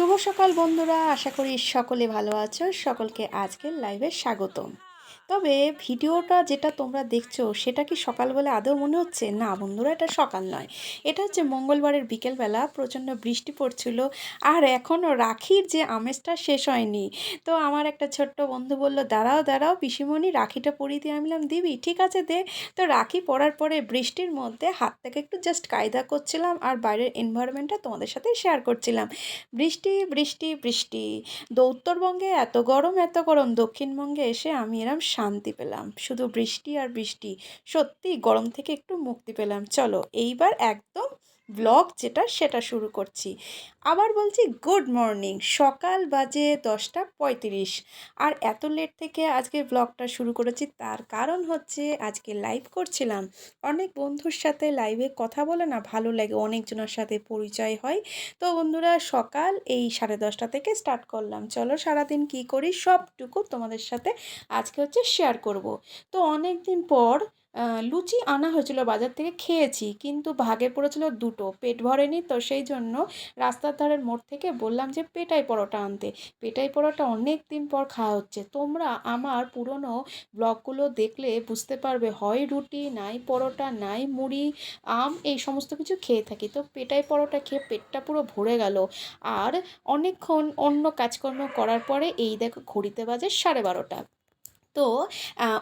শুভ সকাল বন্ধুরা আশা করি সকলে ভালো আছো। সকলকে আজকের লাইভে স্বাগতম। তবে ভিডিওটা যেটা তোমরা দেখছ, সেটা কি সকাল বলে আদৌ মনে হচ্ছে? না বন্ধুরা, এটা সকাল নয়। এটা হচ্ছে মঙ্গলবারের বিকেলবেলা, প্রচণ্ড বৃষ্টি পড়ছিল, আর এখনও রাখির যে আমেজটা শেষ হয়নি। তো আমার একটা ছোট্ট বন্ধু বলল, দাঁড়াও দাঁড়াও, পিসিমণি, রাখিটা পরিয়ে দিয়ে আমি দিবি, ঠিক আছে দে। তো রাখি পরার পরে বৃষ্টির মধ্যে হাত থেকে একটু জাস্ট কায়দা করছিলাম, আর বাইরের এনভায়রনমেন্টটা তোমাদের সাথে শেয়ার করছিলাম। বৃষ্টি বৃষ্টি বৃষ্টি। উত্তরবঙ্গে এত গরম এত গরম। দক্ষিণবঙ্গে এসে আমি এরম শান্তি পেলাম। শুধু বৃষ্টি আর বৃষ্টি। সত্যি গরম থেকে একটু মুক্তি পেলাম। চলো, এইবার একদম ব্লগ যেটা, সেটা শুরু করছি। আবার বলছি গুড মর্নিং সকাল বাজে দশটা পঁয়ত্রিশ। আর এত লেট থেকে আজকে ব্লগটা শুরু করেছি, তার কারণ হচ্ছে আজকে লাইভ করছিলাম। অনেক বন্ধুর সাথে লাইভে কথা বলে না, ভালো লাগে, অনেকজনের সাথে পরিচয় হয়। তো বন্ধুরা, সকাল এই সাড়ে দশটা থেকে স্টার্ট করলাম। চলো সারাদিন কি করি, সবটুকু তোমাদের সাথে আজকে হচ্ছে শেয়ার করব। তো অনেক দিন পর লুচি আনা হয়েছিল বাজার থেকে খেয়েছি, কিন্তু ভাগে পড়েছিল দুটো। পেট ভরেনি তো সেই জন্য রাস্তার ধারের মোড় থেকে বললাম যে, পেটাই পরোটা আনতে। পেটাই পরোটা অনেক দিন পর খাওয়া হচ্ছে। তোমরা আমার পুরনো ব্লগগুলো দেখলে বুঝতে পারবে, হয় রুটি, নাই পরোটা, নাই মুড়ি, আম, এই সমস্ত কিছু খেয়ে থাকি। তো পেটাই পরোটা খেয়ে পেটটা পুরো ভরে গেল। আর অনেকক্ষণ অন্য কাজকর্ম করার পরে এই দেখো ঘড়িতে বাজে সাড়ে বারোটা। তো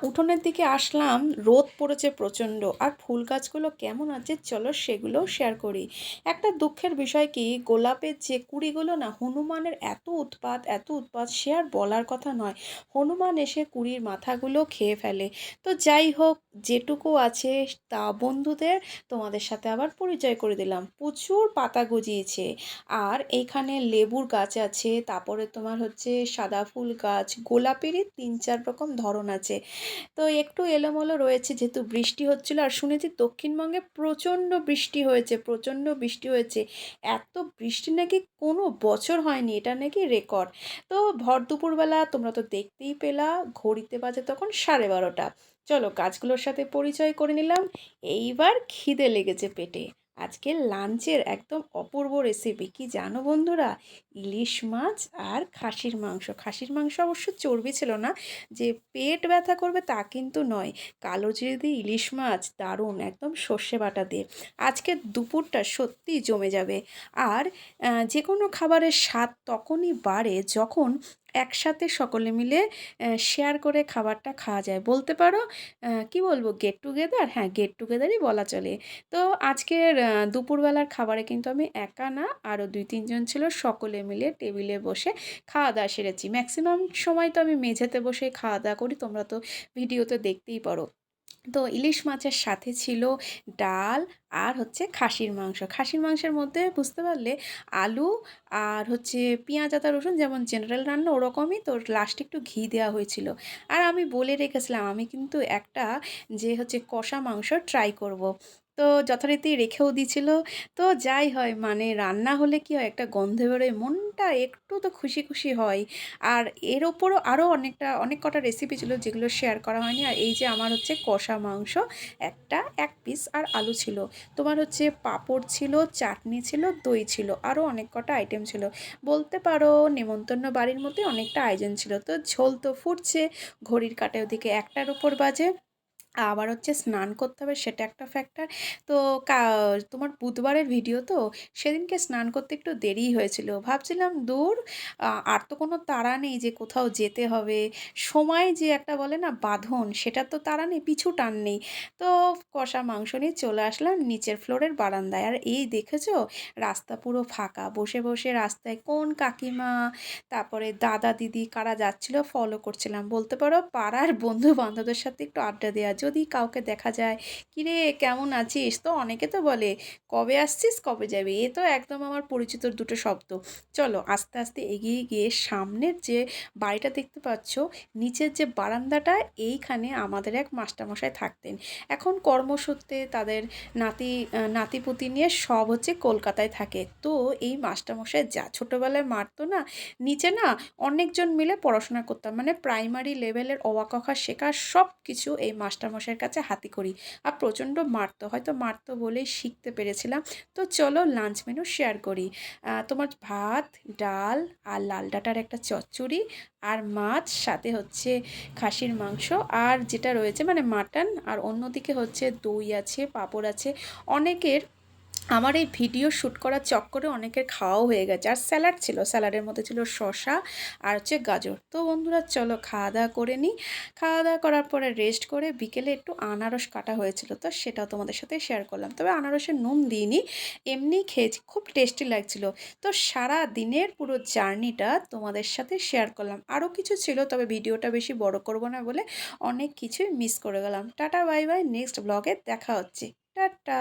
উঠোনের দিকে আসলাম, রোদ পড়েছে প্রচণ্ড, আর ফুল গাছগুলো কেমন আছে চলো সেগুলো শেয়ার করি। একটা দুঃখের বিষয় কি, গোলাপের যে কুড়িগুলো না, হনুমানের এত উৎপাত এত উৎপাত, সে আর বলার কথা নয়। হনুমান এসে কুড়ির মাথাগুলো খেয়ে ফেলে। তো যাই হোক, যেটুকু আছে তা বন্ধুদের তোমাদের সাথে আবার পরিচয় করে দিলাম। প্রচুর পাতা গজিয়েছে, আর এইখানে লেবুর গাছ আছে, তারপরে তোমার হচ্ছে সাদা ফুল গাছ, গোলাপেরই তিন চার রকম ধরন আছে। তো একটু এলোমেলো রয়েছে যেহেতু বৃষ্টি হচ্ছিল। আর শুনেছি দক্ষিণবঙ্গে প্রচণ্ড বৃষ্টি হয়েছে, প্রচণ্ড বৃষ্টি হয়েছে। এত বৃষ্টি নাকি কোনো বছর হয়নি, এটা নাকি রেকর্ড। তো ভর দুপুরবেলা তোমরা তো দেখতেই পেলা, ঘড়িতে বাজে তখন সাড়ে বারোটা। চলো গাছগুলোর সাথে পরিচয় করে নিলাম। এইবার খিদে লেগেছে পেটে। আজকে লাঞ্চের একদম অপূর্ব রেসিপি কি জানো বন্ধুরা? ইলিশ মাছ আর খাসির মাংস। খাসির মাংস অবশ্য চর্বি ছিল না। যে পেট ব্যথা করবে তা কিন্তু নয়। কালো জিরে দিয়ে ইলিশ মাছ দারুণ, একদম সর্ষে বাটা দিয়ে। আজকে দুপুরটা সত্যি জমে যাবে। আর যে কোনো খাবারের স্বাদ তখনই বাড়ে যখন একসাথে সকলে মিলে শেয়ার করে খাবারটা খাওয়া যায়। বলতে পারো কি বলব গেট টুগেদার হ্যাঁ গেট টুগেদারই বলা চলে। তো আজকের দুপুরবেলার খাবারে কিন্তু আমি একা না আরও দুই তিনজন ছিল, সকলে মিলে টেবিলে বসে খাওয়া দাওয়া সেরেছি। ম্যাক্সিমাম সময় তো আমি মেঝেতে বসে খাওয়া দাওয়া করি, তোমরা তো ভিডিওতে দেখতেই পারো। তো ইলিশ মাছের সাথে ছিল ডাল আর হচ্ছে খাসির মাংস খাসির মাংসের মধ্যে বুঝতে পারলে আলু আর হচ্ছে পেঁয়াজ, আদা, রসুন যেমন জেনারেল রান্না ওরকমই তো লাস্টে একটু ঘি দেওয়া হয়েছিল আর আমি বলে রেখেছিলাম, আমি কিন্তু একটা যে হচ্ছে কষা মাংস ট্রাই করব। তো যথারীতি রেখেও দিছিল। তো যাই হয় মানে রান্না হলে কি হয়, একটা গন্ধে বেরোয়, মনটা একটু তো খুশি খুশি হয়। আর এর ওপরও আরও অনেকটা, অনেক কটা রেসিপি ছিল যেগুলো শেয়ার করা হয়নি। আর এই যে আমার হচ্ছে কষা মাংস, একটা, এক পিস আর আলু ছিল। তোমার হচ্ছে পাঁপড় ছিল, চাটনি ছিল, দই ছিল আরও অনেক কটা আইটেম ছিল। বলতে পারো নেমন্তন্ন বাড়ির মধ্যে অনেকটা আয়োজন ছিল। তো ঝোল তো ফুটছে, ঘড়ির কাঁটায় ওদিকে একটার ওপর বাজে। আবার হচ্ছে স্নান করতে হবে, সেটা একটা ফ্যাক্টর তো তোমার বুধবারের ভিডিও তো, সেদিনকে স্নান করতে একটু দেরিই হয়েছিল। ভাবছিলাম দূর আর তো কোনো তাড়া নেই যে কোথাও যেতে হবে। সময় যে একটা বলে না বাঁধন, সেটা তো তাড়া নেই, পিছু টান নেই। তো কষা মাংস নিয়ে চলে আসলাম নিচের ফ্লোরের বারান্দায়। আর এই দেখেছ, রাস্তা পুরো ফাঁকা। বসে বসে রাস্তায় কোন কাকিমা, তারপরে দাদা, দিদি কারা যাচ্ছিল ফলো করছিলাম। বলতে পারো পাড়ার বন্ধু বান্ধবদের সাথে একটু আড্ডা দেওয়া যদি কাউকে দেখা যায়, কিরে, কেমন আছিস? তো অনেকে তো বলে, কবে আসছিস, কবে যাবি? এ তো একদম আমার পরিচিত দুটো শব্দ। চলো আস্তে আস্তে এগিয়ে গিয়ে সামনের যে বাড়িটা দেখতে পাচ্ছ, নিচের যে বারান্দাটা, এইখানে আমাদের এক মাস্টারমশাই থাকতেন। এখন কর্মসূত্রে তাদের নাতি নাতিপুতি নিয়ে সব হচ্ছে কলকাতায় থাকে। তো এই মাস্টারমশাই যা ছোটোবেলায় মারতো না, নিচে না অনেকজন মিলে পড়াশোনা করতাম। মানে প্রাইমারি লেভেলের অবাক শেখা সব কিছু এই মাস্টার মাস্টারমশাইয়ের কাছে হাতি করি। আর প্রচণ্ড মারতো, হয়তো মারতো বলেই শিখতে পেরেছিলাম। তো চলো লাঞ্চ মেনু শেয়ার করি। তোমার ভাত, ডাল আর লাল ডাটার একটা চচ্চড়ি আর মাছ, সাথে হচ্ছে খাসির মাংস আর যেটা রয়েছে মানে মাটন আর অন্যদিকে হচ্ছে দই আছে, পাঁপড় আছে। অনেকের আমার এই ভিডিও শ্যুট করার চক্করে অনেকের খাওয়াও হয়ে গেছে। আর স্যালাড ছিল, স্যালাডের মধ্যে ছিল শসা আর হচ্ছে গাজর। তো বন্ধুরা, চলো খাওয়া দাওয়া করে নিই। খাওয়া দাওয়া করার পরে রেস্ট করে বিকেলে একটু আনারস কাটা হয়েছিল, তো সেটাও তোমাদের সাথে শেয়ার করলাম। তবে আনারসে নুন দিইনি এমনি খেয়েছি, খুব টেস্টি লাগছিল। তো সারা দিনের পুরো জার্নিটা তোমাদের সাথে শেয়ার করলাম। আরও কিছু ছিল, তবে ভিডিওটা বেশি বড় করব না বলে অনেক কিছুই মিস করে গেলাম। টাটা বাই বাই নেক্সট ব্লগে দেখা হচ্ছে। টাটা!